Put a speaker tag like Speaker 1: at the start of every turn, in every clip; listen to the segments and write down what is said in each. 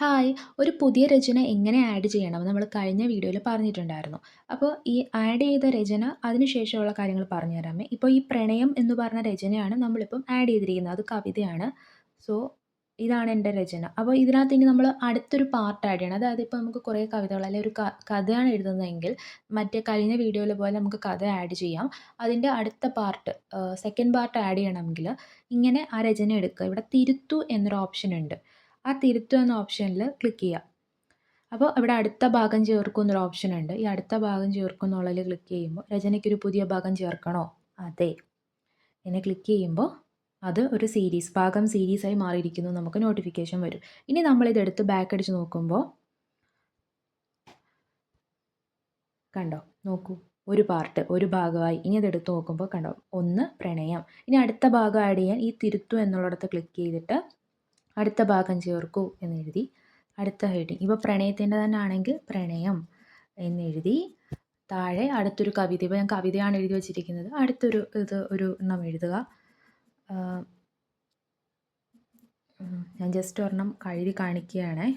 Speaker 1: Hi. ഒരു പുതിയ രചന എങ്ങനെ ആഡ് ചെയ്യണം? നമ്മൾ കഴിഞ്ഞ വീഡിയോയിൽ പറഞ്ഞിട്ടുണ്ടായിരുന്നു. അപ്പോൾ ഈ ആഡ് ചെയ്ത രചന അതിനുശേഷമുള്ള കാര്യങ്ങൾ പറഞ്ഞു തരാമേ. ഇപ്പോൾ ഈ പ്രണയം എന്ന് പറഞ്ഞ രചനയാണ് നമ്മളിപ്പം ആഡ് ചെയ്തിരിക്കുന്നത്. അത് കവിതയാണ്. സോ ഇതാണ് എന്റെ രചന. അപ്പോൾ ഇതിനകത്ത് ഇനി നമ്മൾ അടുത്തൊരു പാർട്ട് ആഡ് ചെയ്യണം. അതായത് ഇപ്പോൾ നമുക്ക് കുറേ കവിതകൾ അല്ലെങ്കിൽ ഒരു കഥയാണ് എഴുതുന്നതെങ്കിൽ മറ്റേ കഴിഞ്ഞ വീഡിയോയിൽ പോലെ നമുക്ക് കഥ ആഡ് ചെയ്യാം. അതിന്റെ അടുത്ത പാർട്ട് സെക്കൻഡ് പാർട്ട് ആഡ് ചെയ്യണമെങ്കിൽ ഇങ്ങനെ ആ രചന എടുക്കുക. ഇവിടെ തിരുത്തു എന്നൊരു ഓപ്ഷൻ ഉണ്ട്. ആ തിരുത്തു എന്ന ഓപ്ഷനിൽ ക്ലിക്ക് ചെയ്യുക അപ്പോൾ ഇവിടെ അടുത്ത ഭാഗം ചേർക്കും എന്നൊരു ഓപ്ഷൻ ഉണ്ട്. ഈ അടുത്ത ഭാഗം ചേർക്കും എന്നുള്ളതിൽ ക്ലിക്ക് ചെയ്യുമ്പോൾ രചനയ്ക്കൊരു പുതിയ ഭാഗം ചേർക്കണോ? അതെ. എന്നെ ക്ലിക്ക് ചെയ്യുമ്പോൾ അത് ഒരു സീരീസ് ഭാഗം സീരീസായി മാറിയിരിക്കുന്നു. നമുക്ക് നോട്ടിഫിക്കേഷൻ വരും. ഇനി നമ്മളിതെടുത്ത് ബാക്ക് അടിച്ച് നോക്കുമ്പോൾ കണ്ടോ? നോക്കൂ ഒരു പാർട്ട് ഒരു ഭാഗമായി. ഇനി അതെടുത്ത് നോക്കുമ്പോൾ കണ്ടോ? ഒന്ന് പ്രണയം. ഇനി അടുത്ത ഭാഗം ആഡ് ചെയ്യാൻ ഈ തിരുത്തു എന്നുള്ളിടത്ത് ക്ലിക്ക് ചെയ്തിട്ട് അടുത്ത ഭാഗം ചേർക്കൂ എന്നെഴുതി അടുത്ത ഹെഡിങ്. ഇപ്പോൾ പ്രണയത്തിന്റെ തന്നെ ആണെങ്കിൽ പ്രണയം എന്നെഴുതി താഴെ അടുത്തൊരു കവിത. ഇപ്പോൾ ഞാൻ കവിതയാണ് എഴുതി വച്ചിരിക്കുന്നത്. അടുത്തൊരു ഇത് ഒരു എണ്ണം എഴുതുക. ഞാൻ ജസ്റ്റ് ഒരെണ്ണം കഴുതി കാണിക്കുകയാണേ.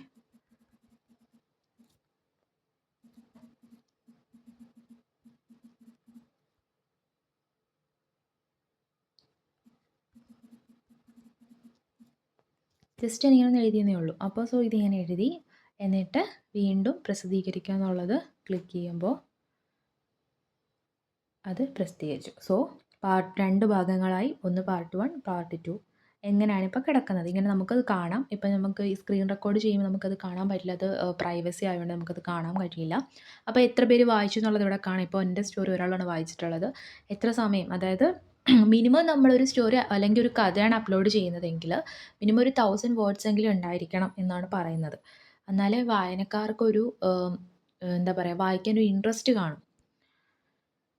Speaker 1: ജസ്റ്റ് എനിക്കൊന്ന് എഴുതിയെന്നേ ഉള്ളൂ. അപ്പോൾ സോ ഇത് ഞാൻ എഴുതി. എന്നിട്ട് വീണ്ടും പ്രസിദ്ധീകരിക്കുക എന്നുള്ളത് ക്ലിക്ക് ചെയ്യുമ്പോൾ അത് പ്രസിദ്ധീകരിച്ചു. സോ പാർട്ട് രണ്ട് ഭാഗങ്ങളായി. ഒന്ന് പാർട്ട് വൺ പാർട്ട് ടു എങ്ങനെയാണ് ഇപ്പോൾ കിടക്കുന്നത്? ഇങ്ങനെ നമുക്കത് കാണാം. ഇപ്പം നമുക്ക് ഈ സ്ക്രീൻ റെക്കോർഡ് ചെയ്യുമ്പോൾ നമുക്കത് കാണാൻ പറ്റില്ല. അത് പ്രൈവസി ആയതുകൊണ്ട് നമുക്കത് കാണാൻ കഴിയില്ല അപ്പോൾ എത്ര പേര് വായിച്ചു എന്നുള്ളത് ഇവിടെ കാണാം. ഇപ്പോൾ എന്റെ സ്റ്റോറി ഒരാളാണ് വായിച്ചിട്ടുള്ളത്. എത്ര സമയം? അതായത് മിനിമം നമ്മളൊരു സ്റ്റോറി അല്ലെങ്കിൽ ഒരു കഥയാണ് അപ്ലോഡ് ചെയ്യുന്നതെങ്കിൽ മിനിമം ഒരു തൗസൻഡ് വേർഡ്സ് എങ്കിലും ഉണ്ടായിരിക്കണം എന്നാണ് പറയുന്നത്. എന്നാലേ വായനക്കാർക്കൊരു എന്താ പറയുക വായിക്കാൻ ഒരു ഇൻട്രസ്റ്റ് കാണും.